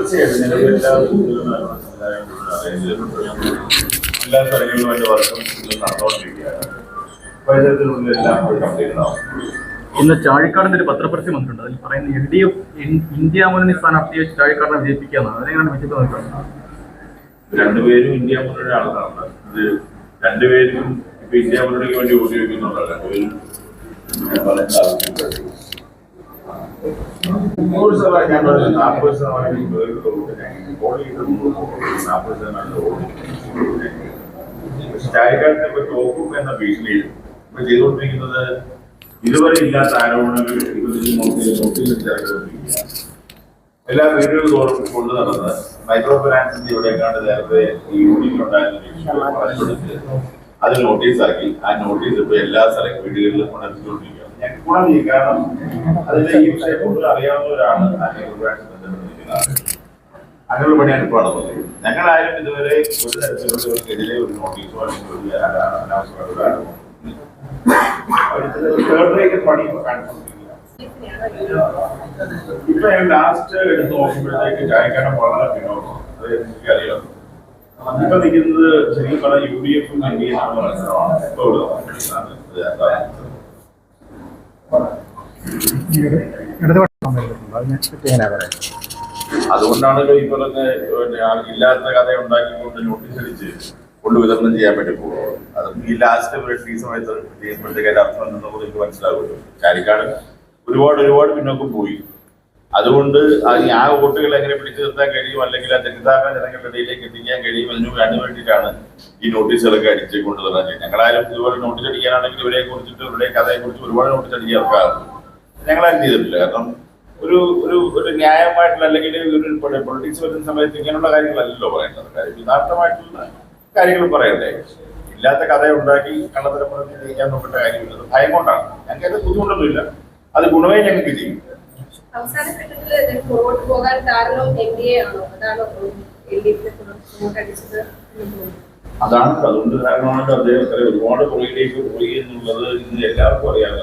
തീർച്ചയായിട്ടും. നിലവിൽ എല്ലാ സ്ഥലങ്ങളിലും അതിന്റെ വർഷം നടന്നുകൊണ്ടിരിക്കുകയാണ്. അപ്പൊ എല്ലാം കംപ്ലീറ്റ് ആവും. ഇന്ന് ചാഴിക്കാടിന്റെ ഒരു പത്രപരസ്യം വന്നിട്ടുണ്ട് അതിൽ പറയുന്നത് എൽ ഡി എഫ് ഇന്ത്യ മുന്നണി സ്ഥാനാർത്ഥിയെ ചാഴിക്കാടിനെ വിജയിപ്പിക്കാന്നാണ് അതിനെങ്ങനെയാണ് വിജയിപ്പ് നോക്കുന്നത് രണ്ടുപേരും ഇന്ത്യ മുന്നണി ആളുകളാണ് ഇത് രണ്ടുപേരും ഇപ്പൊ ഇന്ത്യ മുന്നണിക്ക് വേണ്ടി വോട്ട് ചോദിക്കുന്നുണ്ടോ രണ്ടുപേരും. നൂറ് ശതമാനം ഞാൻ എല്ലാ വീടുകളും കൊണ്ടു നടന്ന് മൈക്രോ ഫിനാൻസിന്റെ ഇവിടെ കണ്ട് നേരത്തെ യൂണിയൻ ഉണ്ടായിരുന്നു അത് നോട്ടീസാക്കി ആ നോട്ടീസ് ഇപ്പൊ എല്ലാ സ്ഥലം വീടുകളിലും കൊണ്ടെത്തിക്കൊണ്ടിരിക്കുകയാണ് ഞങ്ങൾക്ക് ഗുണം ചെയ്യും കാരണം അതിന്റെ ഈ വിഷയം കൂടുതൽ അറിയാവുന്നവരാണ് ആ മൈക്രോ ഫിനാൻസ് ബന്ധപ്പെട്ടിരിക്കുന്ന ആളുകൾ അങ്ങനെയുള്ള പണിയാണ് ഞങ്ങളാരും ഇതുവരെ ഒരു തരത്തിലുള്ള ഒരു നോട്ടീസോ അല്ലെങ്കിൽ പണി ഇപ്പൊ ഞാൻ ലാസ്റ്റ് എടുത്ത് നോക്കുമ്പോഴത്തേക്ക് ചായക്കാരൻ വളരെ പിന്നോക്കം അത് എനിക്കറിയാം. ഇപ്പൊ നിൽക്കുന്നത് ശരിക്കും പറഞ്ഞ യു ഡി എഫും എൻ ഡി എ തമ്മിലുള്ള മത്സരമാണ് ഇപ്പൊ ഇവിടെ നടന്നുകൊണ്ടിരിക്കുന്നത്. ഇത് അതാണ്. അതുകൊണ്ടാണല്ലോ ഈ പറഞ്ഞ ഇല്ലാത്ത കഥ ഉണ്ടാക്കിക്കൊണ്ട് നോട്ടീസ് അടിച്ച് കൊണ്ട് വിതരണം ചെയ്യാൻ പറ്റി പോകുന്നത് അത് ഈ ലാസ്റ്റ് ഈ സമയത്ത് ചെയ്യുമ്പോഴത്തേക്ക് അതിന്റെ അർത്ഥം എന്നുള്ളത് എനിക്ക് മനസ്സിലാവുമല്ലോ. ചാരിക്കാട് ഒരുപാട് ഒരുപാട് പിന്നോക്കം പോയി. അതുകൊണ്ട് ആ വോട്ടുകൾ എങ്ങനെ പിടിച്ചു നിർത്താൻ കഴിയും? അല്ലെങ്കിൽ ആ തെറ്റിദ്ധാരണ ജനങ്ങളുടെ ഇടയിലേക്ക് എത്തിക്കാൻ കഴിയും? അതിനു അതിന് വേണ്ടിയിട്ടാണ് ഈ നോട്ടീസുകളൊക്കെ അടിച്ച് കൊണ്ടുവരാൻ ചെയ്യുന്നത് ഞങ്ങളാരും ഇതുപോലെ നോട്ടീസ് അടിക്കാനാണെങ്കിൽ ഇവരെ കുറിച്ചിട്ട് ഇവരുടെ കഥയെ കുറിച്ച് ഒരുപാട് നോട്ടീസ് അടിക്കാൻ ഇറക്കാറുണ്ട് ഞങ്ങളാരും ചെയ്തിട്ടില്ല. കാരണം ഒരു ഒരു ഒരു ന്യായമായിട്ടുള്ള അല്ലെങ്കിൽ ഒരു പൊളിറ്റിക്സ് വരുന്ന സമയത്ത് ഇങ്ങനെയുള്ള കാര്യങ്ങളല്ലല്ലോ പറയേണ്ടത്. കാര്യം യഥാർത്ഥമായിട്ടുള്ള കാര്യങ്ങൾ പറയണ്ടേ? ഇല്ലാത്ത കഥ ഉണ്ടാക്കി കള്ളത്തരം പറഞ്ഞ് ജയിക്കാൻ നോക്കേണ്ട കാര്യമില്ല. ഭയം കൊണ്ടാണ്. ഞങ്ങൾക്ക് അത് ബുദ്ധിമുട്ടൊന്നുമില്ല. അത് ഗുണമേ ഞങ്ങൾക്ക് ചെയ്യും. അതാണോ അതുകൊണ്ട് കാരണമാണ് അദ്ദേഹം ഒരുപാട് പുറകിലേക്ക് പോയി എന്നുള്ളത് ഇന്ന് എല്ലാവർക്കും അറിയാം